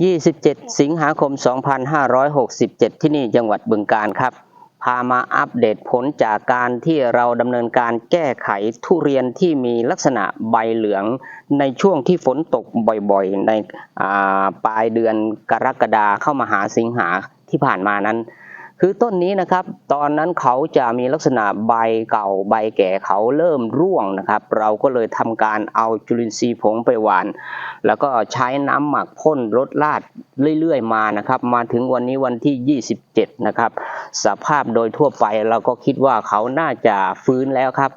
27 สิงหาคม 2567 ที่นี่จังหวัดบึงกาฬครับ พามาอัปเดตผลจากการที่เราดำเนินการแก้ไขทุเรียนที่มีลักษณะใบเหลือง ในช่วงที่ฝนตกบ่อยๆ ในปลายเดือนกรกฎาเข้ามาหาสิงหาที่ผ่านมานั้น คือต้นนี้นะครับตอนนั้นเขาจะมีลักษณะใบเก่าใบแก่เขาเริ่มร่วงนะครับ เราก็เลยทำการเอาจุลินทรีย์ผงไปหว่าน แล้วก็ใช้น้ำหมักพ่นรดลาดเรื่อยๆมานะครับ มาถึงวันนี้วันที่ 27 นะครับ สภาพโดยทั่วไปเราก็คิดว่าเขาน่าจะฟื้นแล้วครับ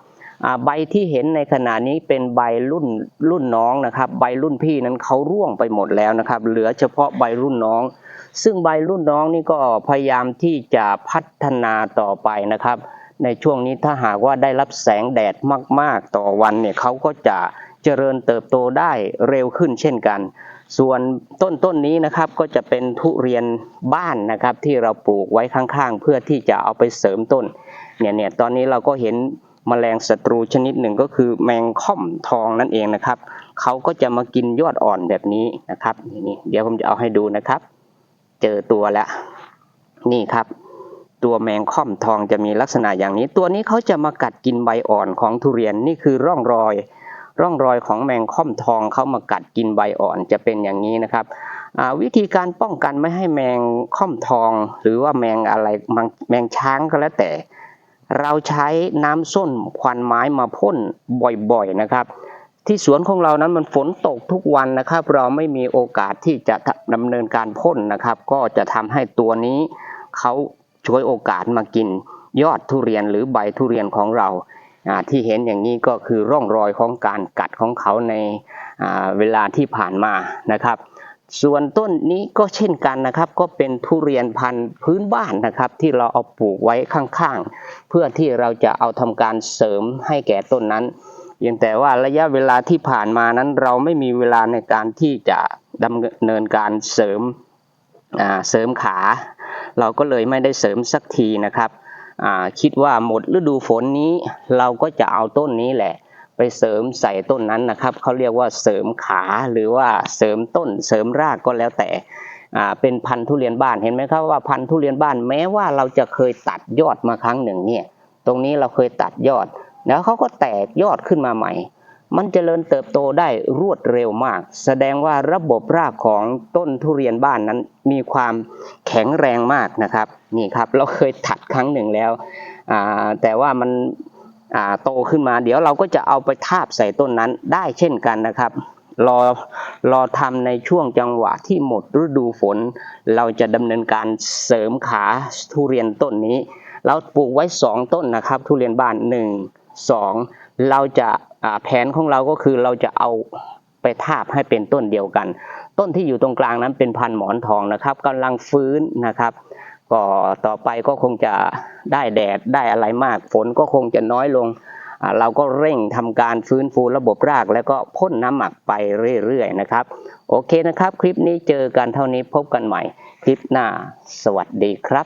ใบที่เห็นในขณะนี้เป็นใบรุ่นรุ่นน้องนะครับ ใบรุ่นพี่นั้นเขาร่วงไปหมดแล้วนะครับ เหลือเฉพาะใบรุ่นน้อง ซึ่งใบรุ่นน้องนี่ก็พยายามที่จะพัฒนาต่อไปนะครับ ในช่วงนี้ถ้าหากว่าได้รับแสงแดดมาก ๆ ต่อวันเนี่ยเขาก็จะเจริญเติบโตได้เร็วขึ้นเช่นกัน ส่วนต้นต้นนี้นะครับก็จะเป็นทุเรียนบ้านนะครับที่เราปลูกไว้ข้างๆ เพื่อที่จะเอาไปเสริมต้นเนี่ยเนี่ยตอนนี้เราก็เห็นแมลงศัตรูชนิดหนึ่งก็คือแมงค่อมทองนั่นเองนะครับ เขาก็จะมากินยอดอ่อนแบบนี้นะครับนี่เดี๋ยวผมจะเอาให้ดูนะครับ เจอตัวแล้ว นี่ครับ ตัวแมงค่อมทองจะมีลักษณะอย่างนี้ ตัวนี้เขาจะมากัดกินใบอ่อนของทุเรียนนี่คือร่องรอย ร่องรอยของแมงค่อมทองเขามากัดกินใบอ่อนจะเป็นอย่างนี้นะครับวิธีการป้องกันไม่ให้แมงค่อมทอง หรือว่าแมงอะไรแมงช้างก็แล้วแต่ เราใช้น้ำส้นควันไม้มาพ่นบ่อยๆนะครับ ที่สวนของเรานั้นมันฝนตกทุกวันนะครับ เราไม่มีโอกาสที่จะดำเนินการพ่นนะครับ ก็จะทำให้ตัวนี้เขาช่วยโอกาสมากินยอดทุเรียนหรือใบทุเรียนของเราที่เห็นอย่างนี้ก็คือร่องรอยของการกัดของเขาในเวลาที่ผ่านมานะครับ ส่วนต้นนี้ก็เช่นกันนะครับ ก็เป็นทุเรียนพันธุ์พื้นบ้านนะครับ ที่เราเอาปลูกไว้ข้างๆ เพื่อที่เราจะเอาทำการเสริมให้แก่ต้นนั้น เพียงแต่ว่าระยะเวลาที่ผ่านมานั้นเราไม่มีเวลาในการที่จะดำเนินการเสริมเสริมขา เราก็เลยไม่ได้เสริมสักทีนะครับคิดว่าหมดฤดูฝนนี้ เราก็จะเอาต้นนี้แหละ ไปเสริมใส่ต้นนั้นนะครับเขาเรียกว่าเสริมขาหรือว่าเสริมต้น เสริมรากก็แล้วแต่เป็นพันธุ์ทุเรียนบ้านเห็นไหมครับว่าพันธุ์ทุเรียนบ้านแม้ว่าเราจะเคยตัดยอดมาครั้งหนึ่งเนี่ยตรงนี้เราเคยตัดยอด แล้วเขาก็แตกยอดขึ้นมาใหม่ มันเจริญเติบโตได้รวดเร็วมาก แสดงว่าระบบรากของต้นทุเรียนบ้านนั้นมีความแข็งแรงมากนะครับนี่ครับเราเคยตัดครั้งหนึ่งแล้วแต่ว่ามันโตขึ้นมา เดี๋ยวเราก็จะเอาไปทาบใส่ต้นนั้นได้เช่นกันนะครับรอรอทำในช่วงจังหวะที่หมดฤดูฝน เราจะดำเนินการเสริมขาทุเรียนต้นนี้ เราปลูกไว้สองต้นนะครับ ทุเรียนบ้านห สองเราจะาแผนของเราก็คือเราจะเอาไปทาบให้เป็นต้นเดียวกัน ต้นที่อยู่ตรงกลางนั้นเป็นพันหมอนทองนะครับกำลังฟื้นนะครับ ก็ต่อไปก็คงจะได้แดดได้อะไรมาก ฝนก็คงจะน้อยลง เราก็เร่งทำการฟื้นฟูระบบราก แล้วก็พ่นน้ำหมักไปเรื่อยๆนะครับ โอเคนะครับ คลิปนี้เจอกันเท่านี้พบกันใหม่ คลิปหน้า สวัสดีครับ